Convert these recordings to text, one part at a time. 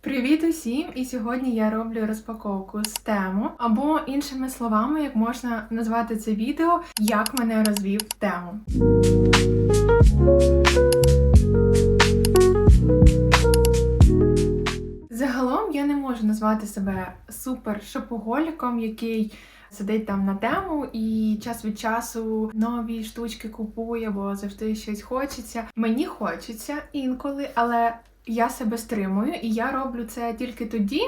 Привіт усім! І сьогодні я роблю розпаковку з тему, або іншими словами, як можна назвати це відео, як мене розвів тему. Загалом я не можу назвати себе супер шопоголіком, який сидить там на тему і час від часу нові штучки купує, бо завжди щось хочеться. Мені хочеться інколи, але я себе стримую, і я роблю це тільки тоді.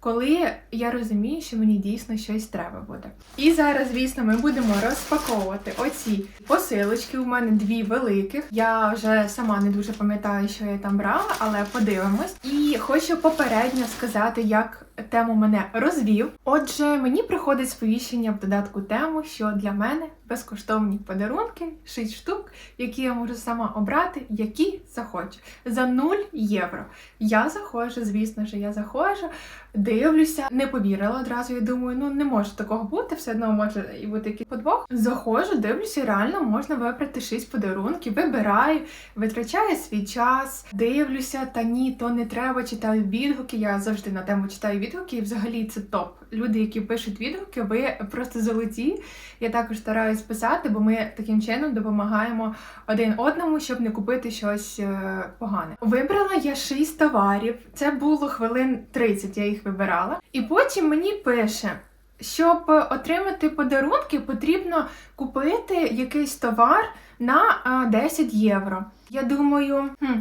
Коли я розумію, що мені дійсно щось треба буде. І зараз, звісно, ми будемо розпаковувати оці посилочки. У мене дві великих. Я вже сама не дуже пам'ятаю, що я там брала, але подивимось. І хочу попередньо сказати, як тему мене розвів. Отже, мені приходить сповіщення в додатку тему, що для мене безкоштовні подарунки, 6 штук, які я можу сама обрати, які захочу. За 0 євро. Я заходжу, звісно ж, я заходжу, дивлюся, не повірила одразу. Я думаю, ну не може такого бути, все одно може і бути якийсь подвох. Заходжу, дивлюся, реально можна вибрати 6 подарунків, вибираю, витрачаю свій час, дивлюся, та ні, то не треба, читаю відгуки. Я завжди на тему читаю відгуки, і взагалі це топ. Люди, які пишуть відгуки, ви просто золоті. Я також стараюсь писати, бо ми таким чином допомагаємо один одному, щоб не купити щось е, погане. Вибрала я 6 товарів. Це було хвилин 30, я їх вибирала. І потім мені пише. Щоб отримати подарунки, потрібно купити якийсь товар на 10 євро. Я думаю, хм,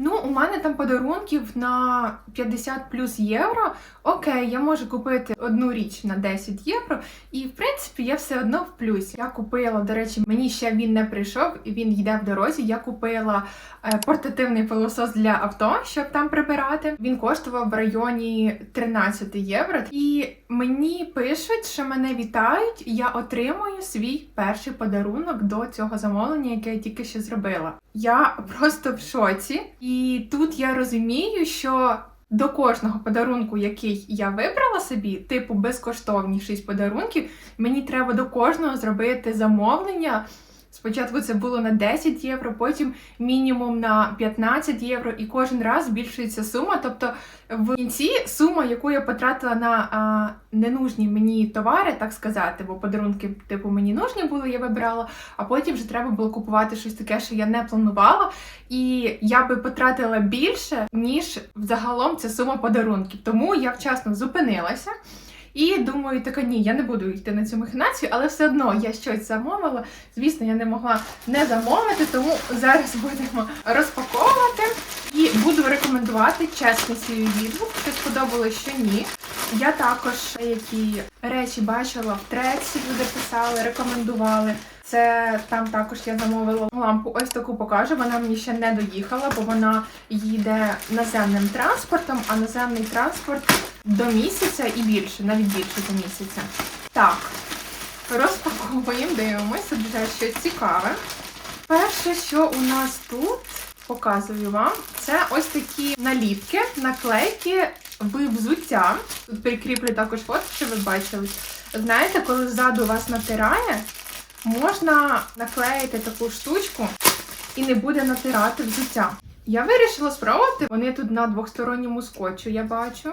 ну у мене там подарунків на 50 плюс євро. Окей, я можу купити одну річ на 10 євро, і в принципі я все одно в плюсі. Я купила, до речі, мені ще він не прийшов, він йде в дорозі. Я купила е, портативний пилосос для авто, щоб там прибирати. Він коштував в районі 13 євро. І мені пишуть, що мене вітають. Я отримую свій перший подарунок до цього замовлення, яке я тільки що зробила. Я просто в шоці, і тут я розумію, що до кожного подарунку, який я вибрала собі, типу безкоштовні 6 подарунків, мені треба до кожного зробити замовлення. Спочатку це було на 10 євро, потім мінімум на 15 євро, і кожен раз збільшується сума. Тобто в кінці сума, яку я потратила на а, ненужні мені товари, так сказати, бо подарунки, типу, мені нужні були, я вибирала, а потім вже треба було купувати щось таке, що я не планувала. І я би потратила більше, ніж взагалом ця сума подарунків. Тому я вчасно зупинилася. І думаю, така ні, я не буду йти на цю махінацію, але все одно я щось замовила. Звісно, я не могла не замовити, тому зараз будемо розпаковувати і буду рекомендувати чесний свій відгук. що сподобалось, що ні. Я також які речі бачила в треці, люди писали, рекомендували. Це там також я замовила лампу. Ось таку покажу. Вона мені ще не доїхала, бо вона їде наземним транспортом, а наземний транспорт до місяця і більше, навіть більше до місяця. Так, розпаковуємо, дивимося, тут вже щось цікаве. Перше, що у нас тут, показую вам, це ось такі наліпки, наклейки в взуття. Тут прикріплю також фото, щоб ви бачили. Знаєте, коли ззаду вас натирає, можна наклеїти таку штучку і не буде натирати взуття. Я вирішила спробувати. Вони тут на двосторонньому скотчу, я бачу.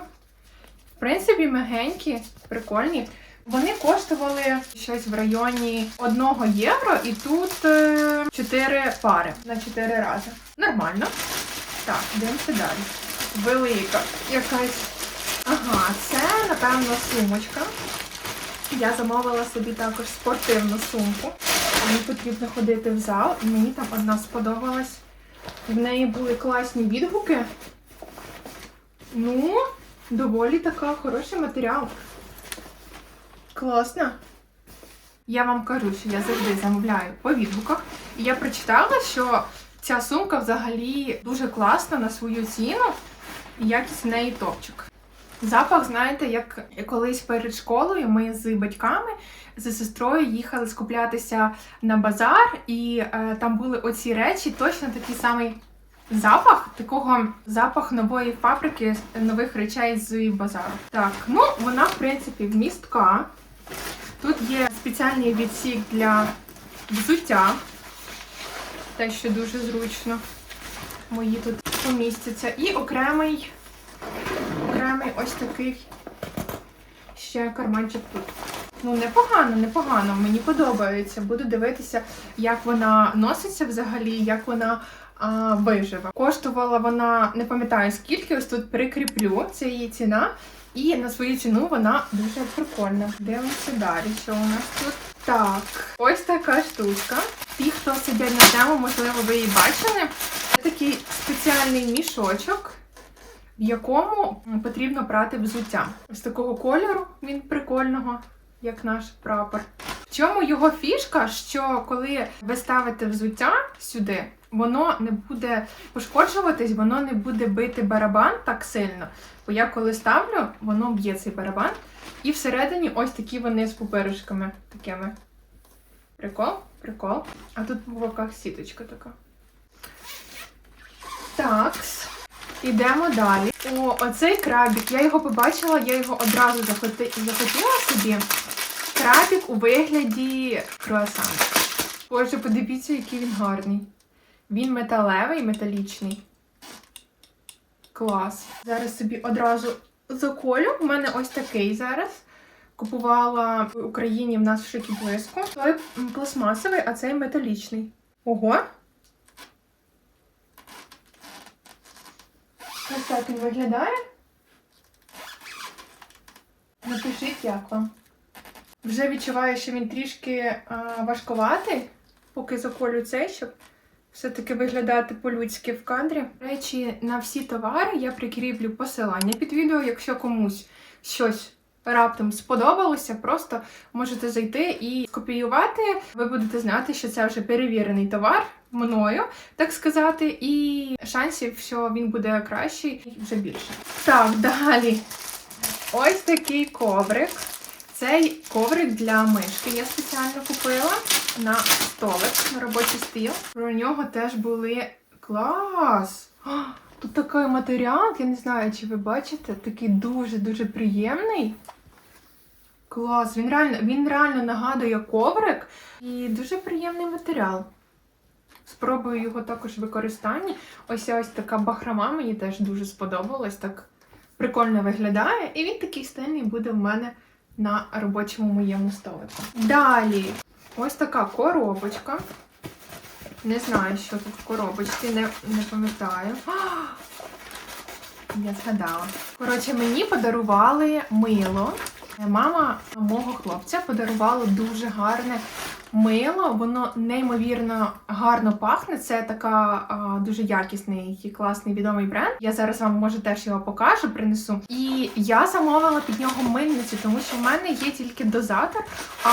В принципі, мягенькі, прикольні. Вони коштували щось в районі 1 євро, і тут 4 пари на 4 рази. Нормально. Так, дивимося далі. Велика якась. Ага, це, напевно, сумочка. Я замовила собі також спортивну сумку. Мені потрібно ходити в зал, і мені там одна сподобалась. В неї були класні відгуки. Ну, доволі така хороший матеріал. Класно. Я вам кажу, що я завжди замовляю по відгуках. І я прочитала, що ця сумка взагалі дуже класна на свою ціну, і якість в неї топчик. Запах, знаєте, як колись перед школою ми з батьками, з сестрою їхали скуплятися на базар, і е, там були оці речі, точно такий самий запах, такого запах нової фабрики, нових речей з базару. Так, ну вона, в принципі, вмістка. Тут є спеціальний відсік для взуття, те, що дуже зручно. Мої тут помістяться. І окремий ось такий ще карманчик тут. Ну, непогано, непогано. Мені подобається. Буду дивитися, як вона носиться взагалі, як вона а, виживе. Коштувала вона, не пам'ятаю скільки, ось тут прикріплю, це її ціна. І на свою ціну вона дуже прикольна. Дивимося далі, що у нас тут. Так, ось така штучка. Ті, хто сидять на тему, можливо, ви її бачили. Це такий спеціальний мішочок, в якому потрібно прати взуття. Ось такого кольору він прикольного, як наш прапор. В чому його фішка, що коли ви ставите взуття сюди, воно не буде пошкоджуватись, воно не буде бити барабан так сильно. Бо я коли ставлю, воно б'є цей барабан. І всередині ось такі вони з пупиришками такими. Прикол, прикол. А тут по боках сіточка така. Так. Ідемо далі. О, оцей крабік. Я його побачила, я його одразу захотіла собі. Крабік у вигляді круасану. Боже, подивіться, який він гарний. Він металевий, металічний. Клас. Зараз собі одразу заколю. У мене ось такий зараз. Купувала в Україні в нас в шикі блиску. Той пластмасовий, а цей металічний. Ого! Ось так він виглядає. Напишіть, як вам. Вже відчуваю, що він трішки а, важкуватий, поки заколю цей, щоб все-таки виглядати по-людськи в кадрі. Речі, на всі товари я прикріплю посилання під відео, якщо комусь щось раптом сподобалося, просто можете зайти і скопіювати. Ви будете знати, що це вже перевірений товар мною, так сказати, і шансів, що він буде кращий, вже більше. Так, далі. Ось такий коврик. Цей коврик для мишки я спеціально купила на столик, на робочий стіл. Про нього теж були клас! Тут такий матеріал, я не знаю, чи ви бачите, такий дуже-дуже приємний. Клас, він реально, він реально нагадує коврик і дуже приємний матеріал. Спробую його також в використанні. Ось ось така бахрома мені теж дуже сподобалась, так прикольно виглядає. І він такий стильний буде в мене на робочому моєму столику. Далі, ось така коробочка. Не знаю, що тут в коробочці, не, не пам'ятаю. Я згадала. Коротше, мені подарували мило. Мама мого хлопця подарувала дуже гарне мило. Воно неймовірно гарно пахне. Це така а, дуже якісний і класний відомий бренд. Я зараз вам може теж його покажу, принесу. І я замовила під нього мильницю, тому що в мене є тільки дозатор, а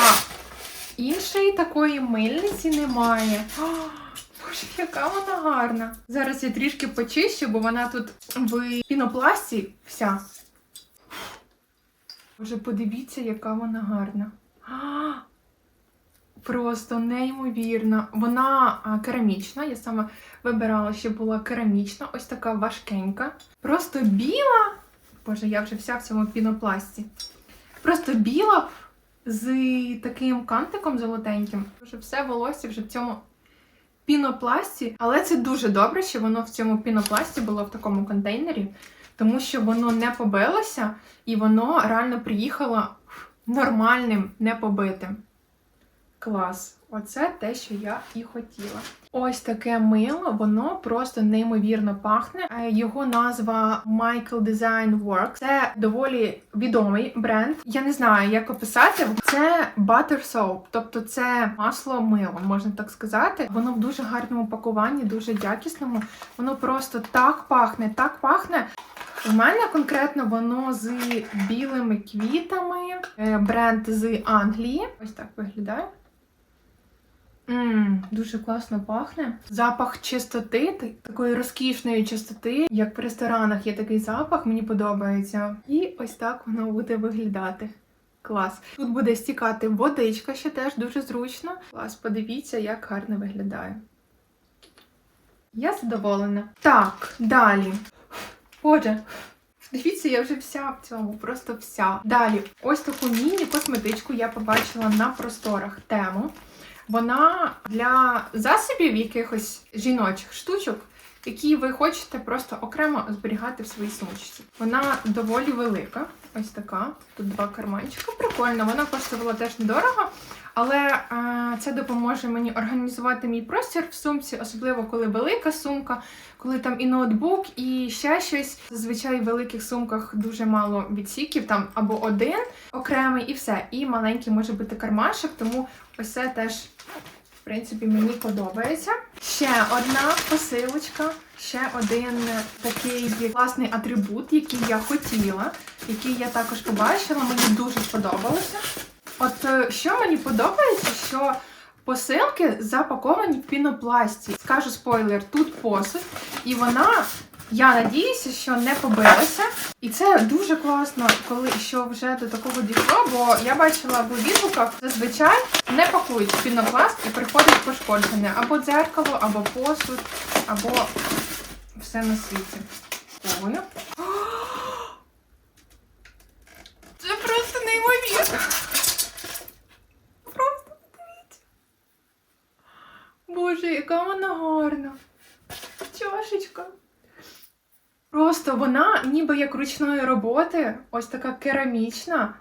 іншої такої мильниці немає. Боже, яка вона гарна. Зараз я трішки почищу, бо вона тут в пінопласті вся. Боже, подивіться, яка вона гарна. А, Просто неймовірна. Вона керамічна. Я саме вибирала, щоб була керамічна, ось така важкенька. Просто біла. Боже, я вже вся в цьому пінопласті. Просто біла з таким кантиком золотеньким. Вже все волосся вже в цьому пінопласті. Але це дуже добре, що воно в цьому пінопласті було в такому контейнері, тому що воно не побилося і воно реально приїхало нормальним, не побитим. Клас. Оце те, що я і хотіла. Ось таке мило, воно просто неймовірно пахне. Е, Його назва Michael Design Works. Це доволі відомий бренд. Я не знаю, як описати. Це butter soap, тобто це масло мило, можна так сказати. Воно в дуже гарному пакуванні, дуже якісному. Воно просто так пахне, так пахне. У мене конкретно воно з білими квітами. Е, Бренд з Англії. Ось так виглядає. Мм, дуже класно пахне. Запах чистоти, такої розкішної чистоти, як в ресторанах є такий запах, мені подобається. І ось так воно буде виглядати. Клас. Тут буде стікати водичка, що теж дуже зручно. Клас, подивіться, як гарно виглядає. Я задоволена. Так, далі. Боже, дивіться, я вже вся в цьому, просто вся. Далі, ось таку міні-косметичку я побачила на просторах тему. Вона для засобів якихось жіночих штучок які ви хочете просто окремо зберігати в своїй сумочці. Вона доволі велика, ось така. Тут два карманчика. Прикольно, вона коштувала теж недорого. Але е, це допоможе мені організувати мій простір в сумці, особливо коли велика сумка, коли там і ноутбук, і ще щось. Зазвичай в великих сумках дуже мало відсіків, там або один окремий, і все. І маленький може бути кармашок, тому ось це теж, в принципі, мені подобається. Ще одна посилочка, ще один такий класний атрибут, який я хотіла, який я також побачила, мені дуже сподобалося. От е, що мені подобається, що посилки запаковані в пінопласті. Скажу спойлер, тут посуд, і вона, я надіюся, що не побилася. І це дуже класно, коли що вже до такого дійшло, бо я бачила в відгуках, зазвичай не пакують пінопласт і приходить пошкоджене або дзеркало, або посуд, або все на світі. Ой. Це просто неймовірно. Просто подивіться. Боже, яка вона гарна. Чашечка. Просто вона ніби як ручної роботи, ось така керамічна,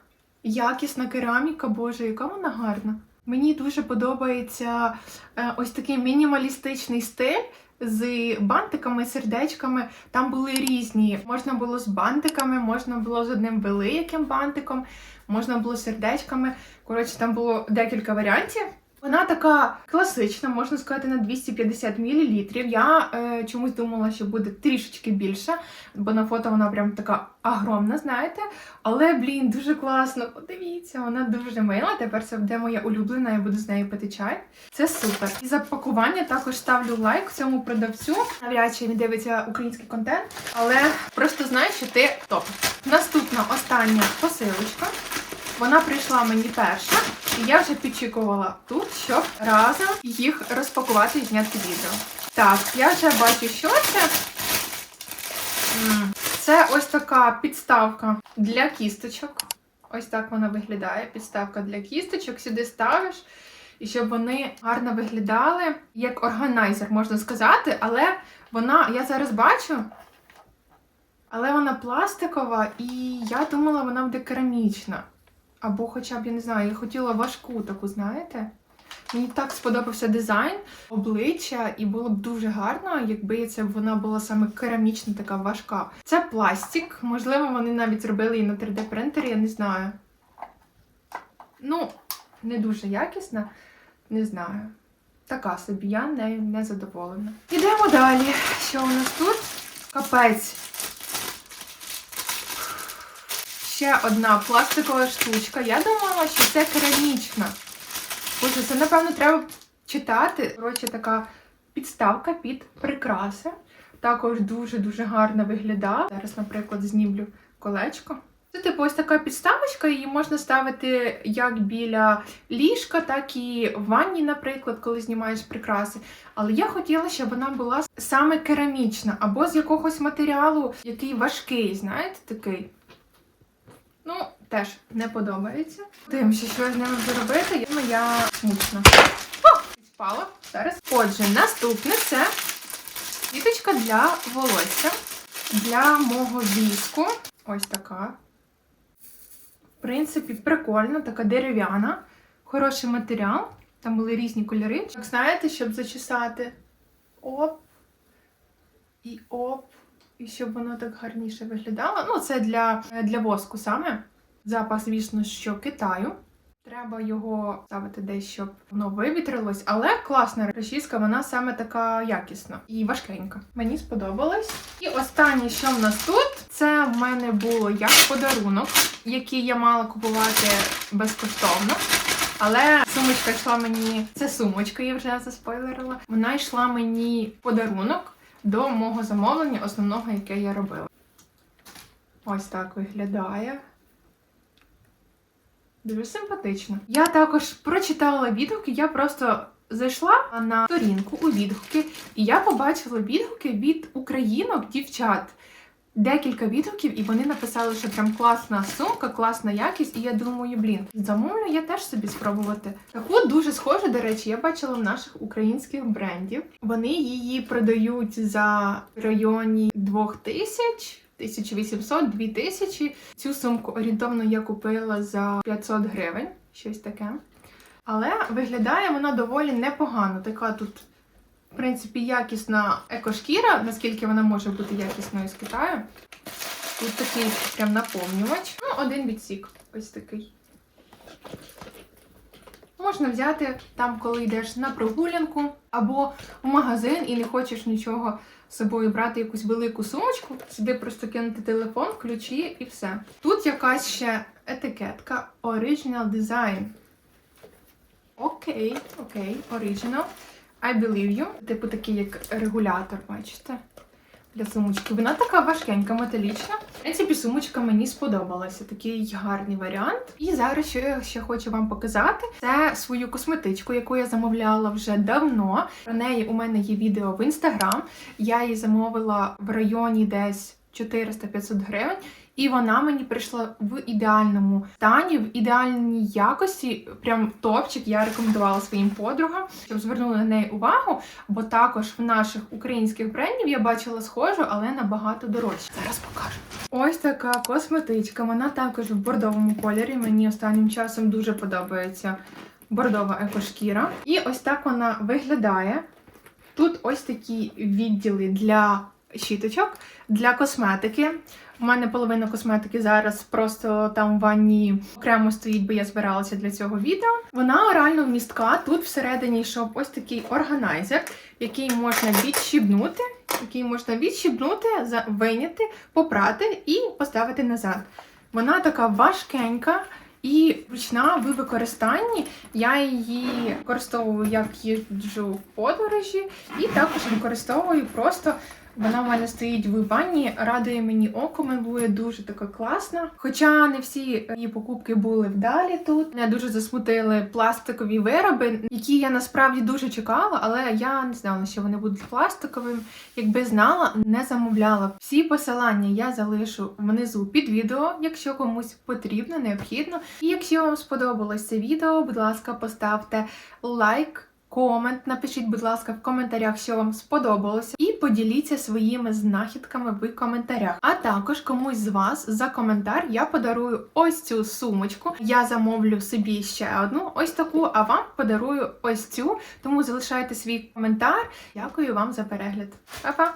якісна кераміка, боже, яка вона гарна. Мені дуже подобається е, ось такий мінімалістичний стиль з бантиками, сердечками. Там були різні. Можна було з бантиками, можна було з одним великим бантиком, можна було з сердечками. Коротше, там було декілька варіантів. Вона така класична, можна сказати, на 250 мл. Я е, чомусь думала, що буде трішечки більше, бо на фото вона прям така огромна, знаєте. Але, блін, дуже класно. Подивіться, вона дуже мила. Тепер це буде моя улюблена, я буду з нею пити чай. Це супер. І за пакування також ставлю лайк цьому продавцю. Навряд чи він дивиться український контент, але просто знай, що ти топ. Наступна остання посилочка. Вона прийшла мені перша, і я вже підчікувала тут, щоб разом їх розпакувати і зняти відео. Так, я вже бачу, що це. Це ось така підставка для кісточок. Ось так вона виглядає. Підставка для кісточок. Сюди ставиш, і щоб вони гарно виглядали, як органайзер, можна сказати, але вона, я зараз бачу, але вона пластикова, і я думала, вона буде керамічна. Або хоча б, я не знаю, я хотіла важку таку, знаєте? Мені так сподобався дизайн, обличчя, і було б дуже гарно, якби це вона була саме керамічна, така важка. Це пластик, можливо, вони навіть зробили її на 3D-принтері, я не знаю. Ну, не дуже якісна, не знаю. Така собі, я нею не задоволена. Ідемо далі. Що у нас тут? Капець. Ще одна пластикова штучка. Я думала, що це керамічна. Боже, це, напевно, треба читати. Коротше, така підставка під прикраси. Також дуже-дуже гарно виглядає. Зараз, наприклад, знімлю колечко. Це типу ось така підставочка, її можна ставити як біля ліжка, так і в ванні, наприклад, коли знімаєш прикраси. Але я хотіла, щоб вона була саме керамічна, або з якогось матеріалу, який важкий, знаєте, такий. Ну, теж не подобається. Дивимося, що з ними вже робити. Я моя смучна. О, Спала зараз. Отже, наступне це квіточка для волосся. Для мого віску. Ось така. В принципі, прикольна, така дерев'яна. Хороший матеріал. Там були різні кольори. Як знаєте, щоб зачесати. Оп. І оп. І щоб воно так гарніше виглядало. Ну, це для, для воску саме. Запас, звісно, що Китаю. Треба його ставити десь, щоб воно вивітрилось, але класна розчіска, вона саме така якісна і важкенька. Мені сподобалось. І останнє, що в нас тут, це в мене було як подарунок, який я мала купувати безкоштовно. Але сумочка йшла мені. Це сумочка, я вже заспойлерила. Вона йшла мені подарунок до мого замовлення, основного, яке я робила. Ось так виглядає. Дуже симпатично. Я також прочитала відгуки, я просто зайшла на сторінку у відгуки, і я побачила відгуки від українок, дівчат. Декілька відгуків, і вони написали, що прям класна сумка, класна якість. І я думаю, блін, замовлю я теж собі спробувати. Таку дуже схожу, до речі, я бачила в наших українських брендів. Вони її продають за в районі 2000 1800-2000. Цю сумку орієнтовно я купила за 500 гривень, щось таке. Але виглядає вона доволі непогано. Така тут, в принципі, якісна екошкіра, наскільки вона може бути якісною з Китаю. Тут такий прям наповнювач. Ну, один відсік. Ось такий. Можна взяти там, коли йдеш на прогулянку або в магазин і не хочеш нічого з собою брати якусь велику сумочку, сюди просто кинути телефон, ключі і все. Тут якась ще етикетка Original Design. Окей, окей, Original. I believe you. Типу такий як регулятор, бачите? Для сумочки. Вона така важкенька, металічна. В принципі, сумочка мені сподобалася. Такий гарний варіант. І зараз що я ще хочу вам показати, це свою косметичку, яку я замовляла вже давно. Про неї у мене є відео в інстаграм. Я її замовила в районі десь 400-500 гривень. І вона мені прийшла в ідеальному стані, в ідеальній якості. Прям топчик. Я рекомендувала своїм подругам, щоб звернули на неї увагу. Бо також в наших українських брендів я бачила схожу, але набагато дорожче. Зараз покажу. Ось така косметичка. Вона також в бордовому кольорі. Мені останнім часом дуже подобається бордова екошкіра. І ось так вона виглядає. Тут ось такі відділи для щіточок, для косметики. У мене половина косметики зараз просто там в ванні окремо стоїть, бо я збиралася для цього відео. Вона реально вмістка. Тут всередині йшов ось такий органайзер, який можна відщібнути, який можна відщібнути, вийняти, попрати і поставити назад. Вона така важкенька. І ручна в використанні я її використовую як їжджу в подорожі, і також використовую просто. Вона в мене стоїть в ванні, радує мені око, милує дуже така класна. Хоча не всі її покупки були вдалі тут. Мене дуже засмутили пластикові вироби, які я насправді дуже чекала, але я не знала, що вони будуть пластиковими. Якби знала, не замовляла. Всі посилання я залишу внизу під відео, якщо комусь потрібно, необхідно. І якщо вам сподобалось це відео, будь ласка, поставте лайк. Комент, напишіть, будь ласка, в коментарях, що вам сподобалося, і поділіться своїми знахідками в коментарях. А також комусь з вас за коментар я подарую ось цю сумочку. Я замовлю собі ще одну, ось таку, а вам подарую ось цю. Тому залишайте свій коментар. Дякую вам за перегляд. Па-па!